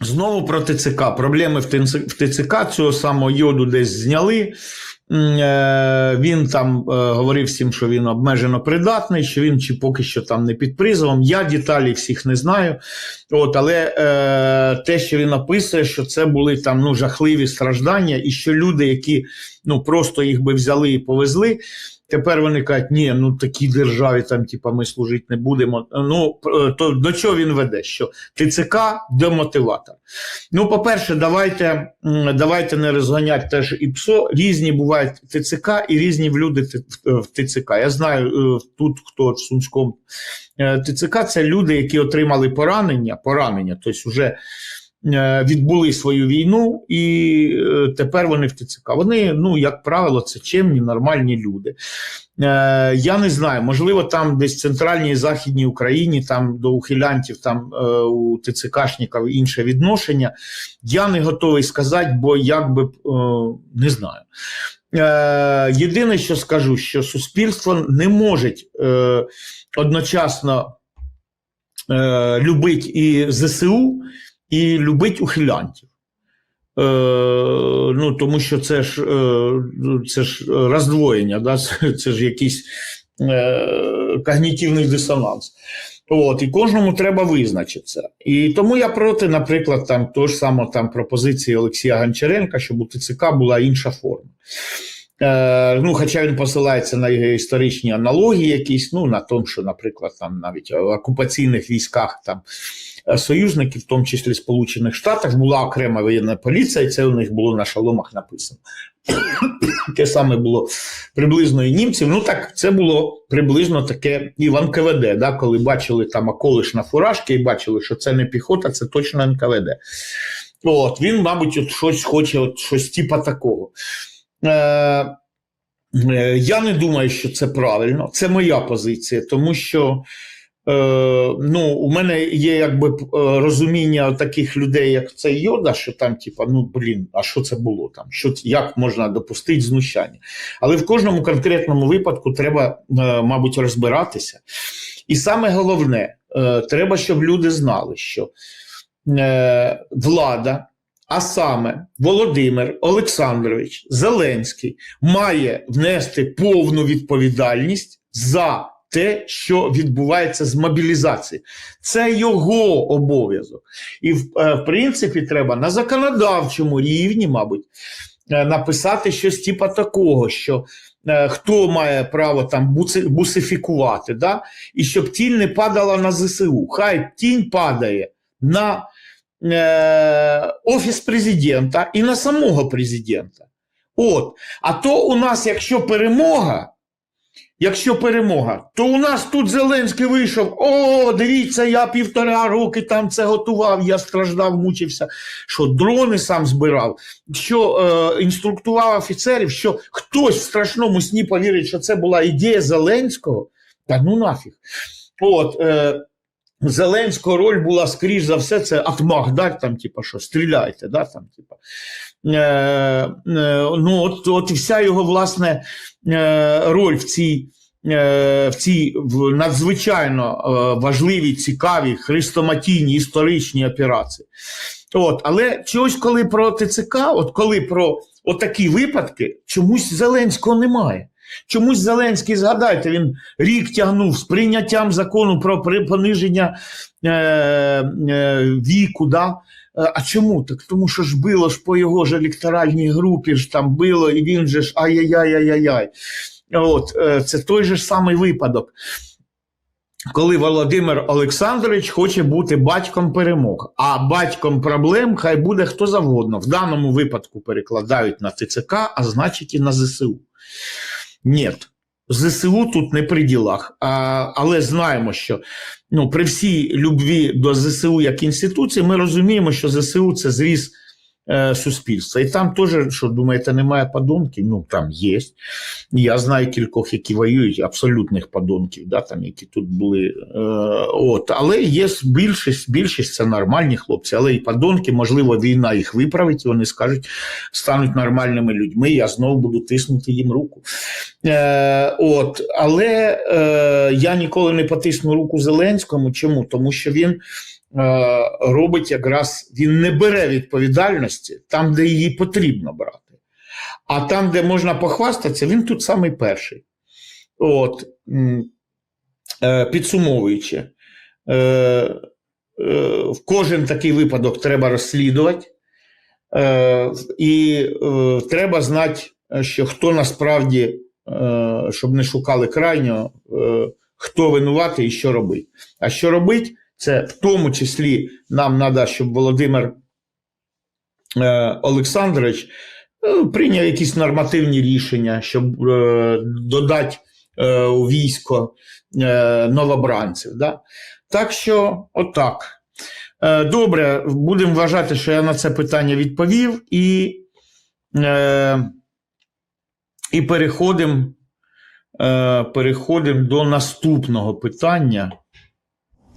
Знову про ТЦК. Проблеми в ТЦК цього самого йоду десь зняли. Е, Він там е, говорив всім, що він обмежено придатний, що він чи поки що там не під призовом. Я деталі всіх не знаю. От, але е, те, що він описує, що це були там ну, жахливі страждання, і що люди, які ну, просто їх би взяли і повезли. Тепер вони кажуть, ні, ну такій державі там, типа, ми служити не будемо. Ну е, то до чого він веде? Що ТЦК демотиватор. Ну, по-перше, давайте, давайте не розганяти теж і ПСО. Різні бувають ТЦК і різні люди в ТЦК. Я знаю е, тут, хто в Сумському е, ТЦК, це люди, які отримали поранення, поранення, тобто вже е, відбули свою війну, і е, тепер вони в ТЦК. Вони, ну, як правило, це чемні, нормальні люди. Е, Я не знаю, можливо, там десь в центральній і західній Україні, там до ухилянтів, там е, у ТЦКшників інше відношення. Я не готовий сказати, бо як би е, не знаю. Е, Єдине, що скажу, що суспільство не може е, одночасно е, любити і ЗСУ, і любить ухилянтів. Е, ну, тому що це ж, е, це ж роздвоєння, да? це, це ж якийсь е, когнітивний дисонанс. От, і кожному треба визначитися. І тому я проти, наприклад, там того ж самого там пропозиції Олексія Гончаренка, щоб у ТЦК була інша форма. Е, ну, хоча він посилається на історичні аналогії, якісь, ну, на тому, що, наприклад, там навіть в окупаційних військах там союзників, в тому числі Сполучених Штатах, була окрема воєнна поліція, і це у них було на шаломах написано. Те саме було приблизно і німців. Ну так це було приблизно таке і в НКВД, да, коли бачили там околиш на фуражки і бачили, що це не піхота, це точно НКВД. От, він, мабуть, от щось хоче, от щось типа такого. Е, е, я не думаю, що це правильно. Це моя позиція, тому що е, ну, у мене є якби е, розуміння таких людей, як цей Йода, що там, типа, ну блін, а що це було там? Що, як можна допустити знущання? Але в кожному конкретному випадку треба, е, мабуть, розбиратися. І саме головне, е, треба, щоб люди знали, що е, влада, а саме Володимир Олександрович Зеленський, має внести повну відповідальність за те, що відбувається з мобілізацією. Це його обов'язок. І в, е, в принципі треба на законодавчому рівні, мабуть, е, написати щось типа такого, що е, хто має право там бусифікувати, да? і щоб тінь не падала на ЗСУ. Хай тінь падає на е, офіс президента і на самого президента. От. А то у нас, якщо перемога, якщо перемога, то у нас тут Зеленський вийшов: о, дивіться, я півтора роки там це готував, я страждав, мучився, що дрони сам збирав, що е, інструктував офіцерів, що хтось в страшному сні повірить, що це була ідея Зеленського. Та ну нафіг. От, е, Зеленського роль була, скоріш за все, це атмах, да, там, типа, що стріляйте, да, там, типа. Е, е, ну, от, от і вся його, власне, е, роль в цій, в цій надзвичайно важливій, цікавій, хрестоматійній історичній операції. От, але чогось, коли про ТЦК, от коли про отакі випадки, чомусь Зеленського немає. Чомусь Зеленський, згадайте, він рік тягнув з прийняттям закону про пониження е, е, віку. Да? Е, А чому? Так тому що ж било ж по його ж електоральній групі, ж там било, і він же ж ай-яй-яй-яй-яй. От, е, це той же ж самий випадок. Коли Володимир Олександрович хоче бути батьком перемог, а батьком проблем хай буде хто завгодно. В даному випадку перекладають на ТЦК, а значить і на ЗСУ. Ні. ЗСУ тут не при ділах, а, але знаємо, що ну, при всій любві до ЗСУ як інституції, ми розуміємо, що ЗСУ це зріз е, суспільства. І там теж, що думаєте, немає подонків? Ну там є. Я знаю кількох, які воюють, абсолютних подонків, да, там, які тут були. Е, от. Але є більшість, більшість це нормальні хлопці, але і подонки, можливо, війна їх виправить, і вони скажуть, стануть нормальними людьми, я знову буду тиснути їм руку. Е, от, але е, я ніколи не потисну руку Зеленському. Чому? Тому що він робить якраз він не бере відповідальності там, де її потрібно брати. А там, де можна похвастатися, він тут самий перший. От, е, підсумовуючи, е, е, в кожен такий випадок треба розслідувати, е, і е, треба знати, що хто насправді, е, щоб не шукали крайнього, е, хто винуватий і що робить. А що робить, це в тому числі нам треба, щоб Володимир е, Олександрович е, прийняв якісь нормативні рішення, щоб е, додати у військо новобранців. Да? Так що, отак. Добре, будемо вважати, що я на це питання відповів, і, і переходимо переходимо до наступного питання.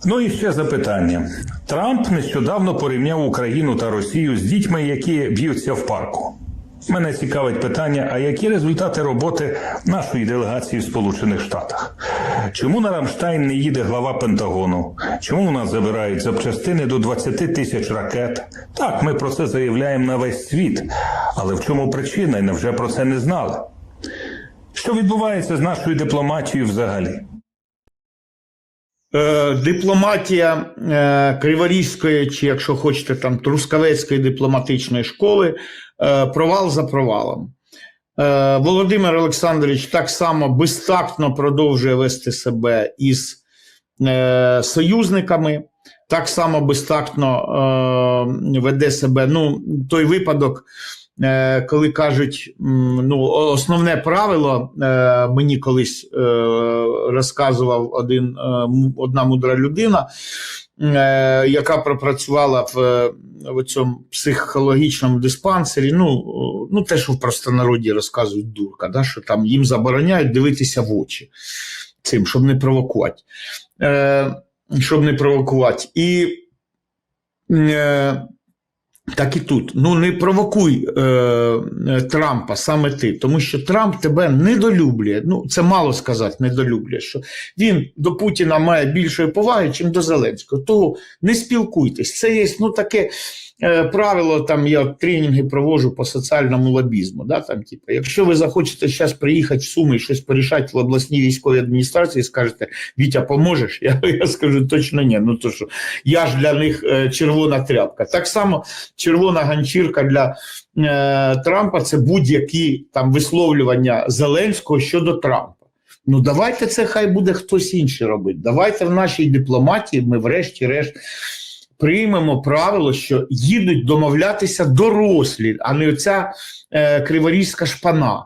Ну і ще запитання. Трамп нещодавно порівняв Україну та Росію з дітьми, які б'ються в парку. Мене цікавить питання: а які результати роботи нашої делегації в Сполучених Штатах? Чому на Рамштайн не їде глава Пентагону? Чому у нас забирають запчастини до 20 тисяч ракет? Так, ми про це заявляємо на весь світ. Але в чому причина і невже про це не знали? Що відбувається з нашою дипломатією взагалі? Е, дипломатія е, Криворізької, чи якщо хочете, там Трускавецької дипломатичної школи, е, провал за провалом. Володимир Олександрович так само безтактно продовжує вести себе із союзниками, так само безтактно веде себе. Ну, той випадок, коли кажуть, ну, основне правило е, мені колись е, розказував один, е, одна мудра людина, е, яка пропрацювала в, е, в цьому психологічному диспансері. Ну, ну, те, що в простонароді розказують дурка, да, що там їм забороняють дивитися в очі цим, щоб не провокувати. Е, щоб не провокувати. І е, так і тут. Ну, не провокуй е, е, Трампа саме ти, тому що Трамп тебе недолюблює. Ну, це мало сказати, недолюблює. Що він до Путіна має більшої поваги, ніж до Зеленського. Того не спілкуйтесь. Це є ну, таке правило. Там я тренінги проводжу по соціальному лобізму. Да, там, типу, якщо ви захочете зараз приїхати в Суми і щось порішати в обласній військовій адміністрації, скажете, Вітя, поможеш? Я, я скажу точно ні. Ну то що я ж для них е, червона тряпка. Так само червона ганчірка для е, Трампа це будь-які там висловлювання Зеленського щодо Трампа. Ну давайте це хай буде хтось інший робити. Давайте в нашій дипломатії ми, врешті-решт, приймемо правило, що їдуть домовлятися дорослі, а не оця е, криворізька шпана.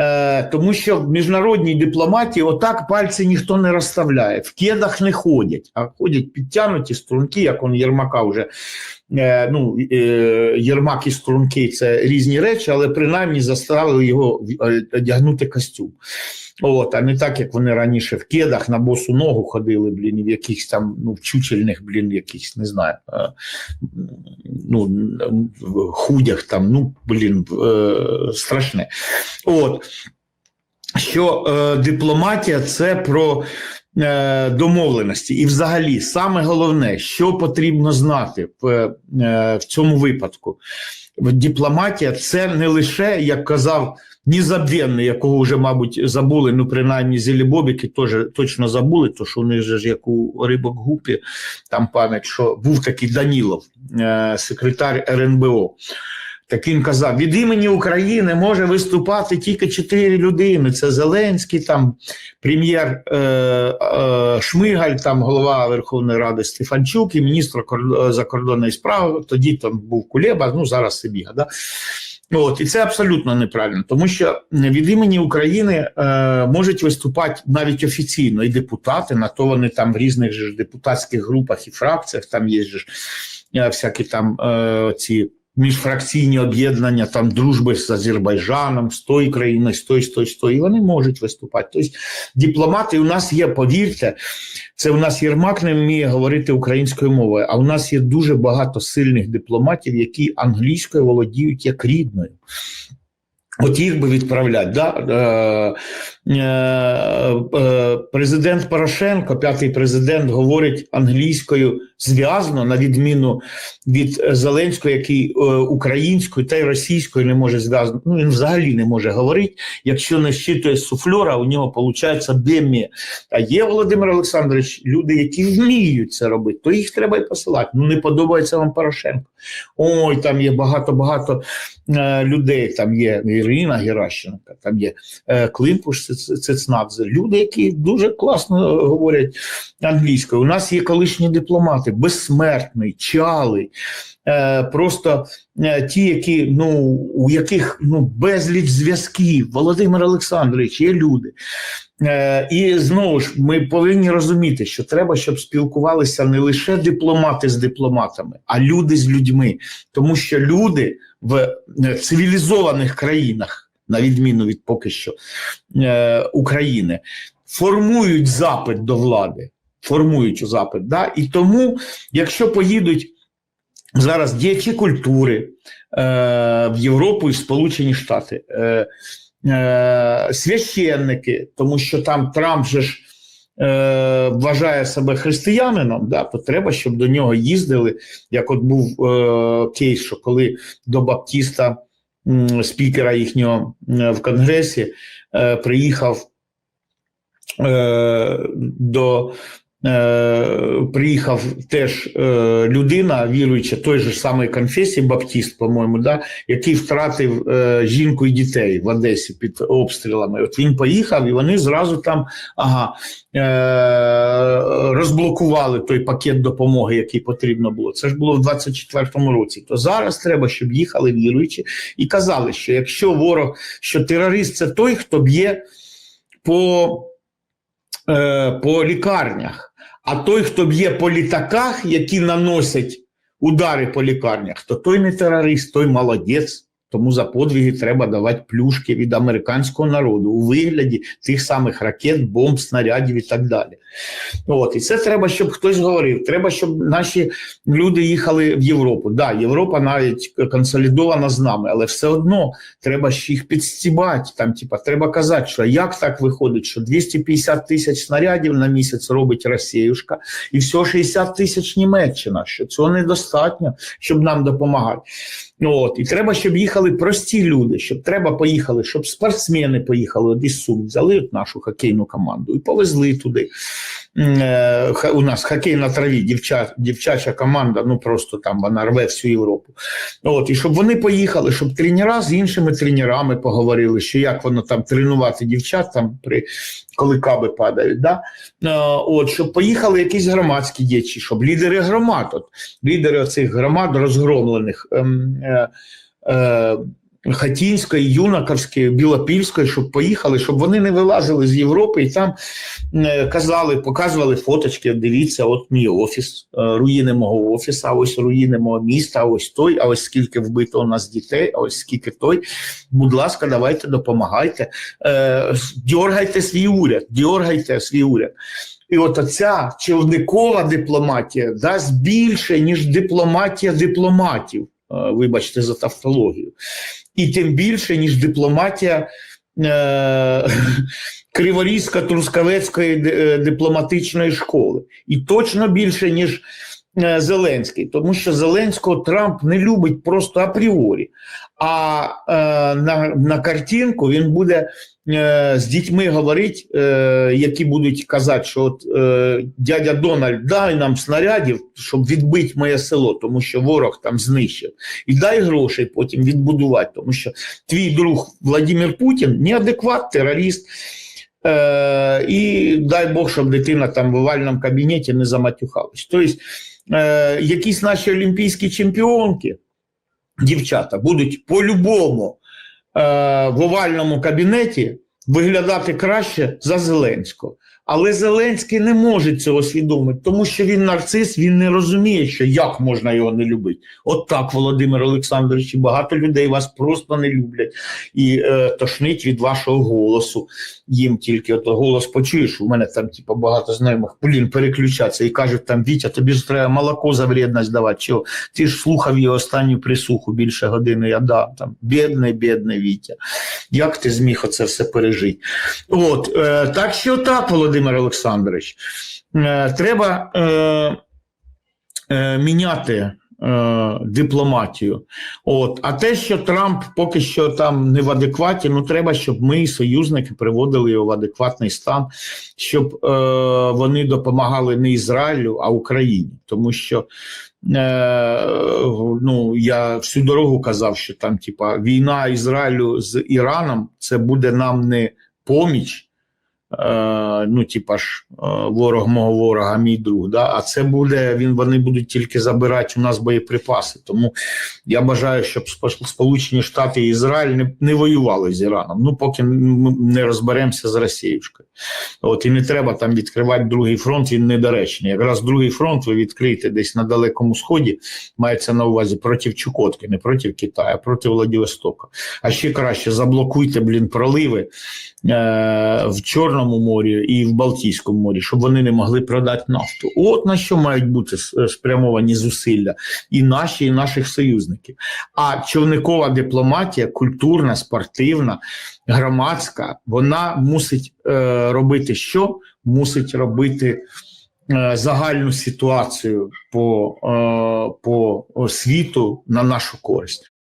Е, тому що в міжнародній дипломатії отак пальці ніхто не розставляє, в кедах не ходять, а ходять підтянуті струнки, як он Єрмака вже. Е, ну, е, Єрмак і струнки це різні речі, але принаймні заставили його е, одягнути костюм. От, а не так, як вони раніше в кедах на босу ногу ходили, блін, в якихось там ну, в чучельних, блін, якихось, не знаю, ну, худях там, ну, блін, страшне. От. Що е, дипломатія це про е, домовленості. І взагалі, саме головне, що потрібно знати в, е, в цьому випадку. Дипломатія це не лише, як казав Незабвенний, якого вже, мабуть, забули, ну, принаймні, зілібобіки теж точно забули, то що у них же ж як у рибок гупі, там пам'ять, що був такий Данілов, е, секретар РНБО. Так він казав: від імені України може виступати тільки чотири людини: це Зеленський, там прем'єр е, е, Шмигаль, там голова Верховної Ради Стефанчук і міністр кор- закордонної справи. Тоді там був Кулеба, ну зараз Сибіга. Да? От, і це абсолютно неправильно, тому що від імені України е, можуть виступати навіть офіційно і депутати, на то вони там в різних ж депутатських групах і фракціях, там є ж е, всякі там е, ці міжфракційні об'єднання, там дружби з Азербайджаном, з тої країни, з той, з той, з той, і вони можуть виступати. Тобто дипломати у нас є, повірте, це у нас Єрмак не вміє говорити українською мовою, а у нас є дуже багато сильних дипломатів, які англійською володіють як рідною. От їх би відправляти. Да? Е, е, президент Порошенко, п'ятий президент, говорить англійською зв'язно, на відміну від Зеленського, який е, українською та й російською не може зв'язно. Ну він взагалі не може говорити. Якщо не щитує суфльора, у нього виходить бемі. А є Володимир Олександрович, люди, які вміють це робити, то їх треба і посилати. Ну не подобається вам Порошенко. Ой, там є багато-багато людей. Там є Ірина Геращенко, там є Климпуш Цицнадзе. Люди, які дуже класно говорять англійською. У нас є колишні дипломати, безсмертний, чалий. Е, просто е, ті, які ну у яких ну безліч зв'язків, Володимир Олександрович, є люди. Е, і знову ж ми повинні розуміти, що треба, щоб спілкувалися не лише дипломати з дипломатами, а люди з людьми, тому що люди в цивілізованих країнах, на відміну від поки що е, України, формують запит до влади. Формують запит. Да? І тому, якщо поїдуть зараз діячі культури е, в Європу і в Сполучені Штати, е, е, священники, тому що там Трамп же ж е, вважає себе християнином, да, то треба, щоб до нього їздили. Як от був е, кейс, що коли до Баптіста, спікера їхнього е, в Конгресі, е, приїхав е, до. Е, приїхав теж е, людина, віруюча той же самої конфесії, Баптіст, по-моєму, да, який втратив е, жінку і дітей в Одесі під обстрілами. От він поїхав, і вони зразу там ага, розблокували той пакет допомоги, який потрібно було. Це ж було в 24-му році. То зараз треба, щоб їхали віруючі і казали, що якщо ворог, що терорист це той, хто б'є по, по лікарнях. А той, хто б'є по літаках, які наносять удари по лікарнях, то той не терорист, той молодець. Тому за подвиги треба давати плюшки від американського народу у вигляді тих самих ракет, бомб, снарядів і так далі. От, і це треба, щоб хтось говорив. Треба, щоб наші люди їхали в Європу. Да, Європа навіть консолідована з нами, але все одно треба ж їх підстібати. Там, типа, треба казати, що як так виходить, що 250 тисяч снарядів на місяць робить Росіюшка, і всього 60 тисяч Німеччина. Що цього недостатньо, щоб нам допомагати. Ну, От, і треба, щоб їхали прості люди, щоб треба поїхали, щоб спортсмени поїхали от із Сум, взяли от нашу хокейну команду і повезли туди. Е, У нас хокей на траві, дівча, дівчача команда, ну просто там вона рве всю Європу. От, і щоб вони поїхали, щоб тренера з іншими тренерами поговорили, що як воно там тренувати дівчат, там при коли каби падають. Да? Е, От, щоб поїхали якісь громадські діячі, щоб лідери громад, от, лідери цих громад розгромлених. Ем, е, е, Хатінської, Юнаковської, Білопільської, щоб поїхали, щоб вони не вилазили з Європи і там е, казали, показували фоточки. Дивіться, от мій офіс, е, руїни мого офісу, а ось руїни мого міста, а ось той, а ось скільки вбито у нас дітей, а ось скільки той. Будь ласка, давайте допомагайте, е, дьоргайте свій уряд, дьоргайте свій уряд. І от ця човникова дипломатія дасть більше, ніж дипломатія дипломатів. Е, Вибачте за тавтологію. І тим більше, ніж дипломатія е, Криворізько-Трускавецької е, дипломатичної школи. І точно більше, ніж Зеленський, тому що Зеленського Трамп не любить просто апріорі. А е, на, на картинку він буде е, з дітьми говорити, е, які будуть казати, що от е, дядя Дональд, дай нам снарядів, щоб відбити моє село, тому що ворог там знищив. І дай грошей потім відбудувати, тому що твій друг Владимир Путін неадекват, терорист. Е, і дай Бог, щоб дитина там в овальному кабінеті не заматюхалась. Тобто, е, якісь наші олімпійські чемпіонки, дівчата, будуть по-любому е, в овальному кабінеті виглядати краще за Зеленського. Але Зеленський не може цього свідомити, тому що він нарцис, він не розуміє, що як можна його не любити. От так, Володимир Олександрович, багато людей вас просто не люблять і е, тошнить від вашого голосу. Їм тільки от голос почуєш. У мене там типу, багато знайомих блін, переключаться і кажуть там Вітя, тобі ж треба молоко за вредність давати. Чого? Ти ж слухав його останню присуху більше години. Я дав там бідний, бідний Вітя. Як ти зміг оце все пережити? От е, так що так, Володимир Олександрович, е, треба е, е, міняти. Дипломатію, от а те, що Трамп поки що там не в адекваті, ну треба, щоб ми, союзники, приводили його в адекватний стан, щоб вони допомагали не Ізраїлю, а Україні. Тому що ну я всю дорогу казав, що там, типа, війна Ізраїлю з Іраном це буде нам не поміч. Е, ну, типа ж, е, ворог мого ворога, мій друг. Да? А це буде, він, вони будуть тільки забирати у нас боєприпаси. Тому я бажаю, щоб Сполучені Штати і Ізраїль не, не воювали з Іраном. Ну, поки ми не розберемося з Росіюшкою. От і не треба там відкривати другий фронт, він недоречний. Якраз другий фронт ви відкриєте десь на Далекому Сході, мається на увазі проти Чукотки, не проти Китаю, а проти Владивостока. А ще краще заблокуйте, блін, проливи е, в Чорному морі і в Балтійському морі, щоб вони не могли продати нафту. От на що мають бути спрямовані зусилля і наші, і наших союзників. А човникова дипломатія, культурна, спортивна, громадська, вона мусить е, робити що? Мусить робити е, загальну ситуацію по, е, по світу на нашу користь.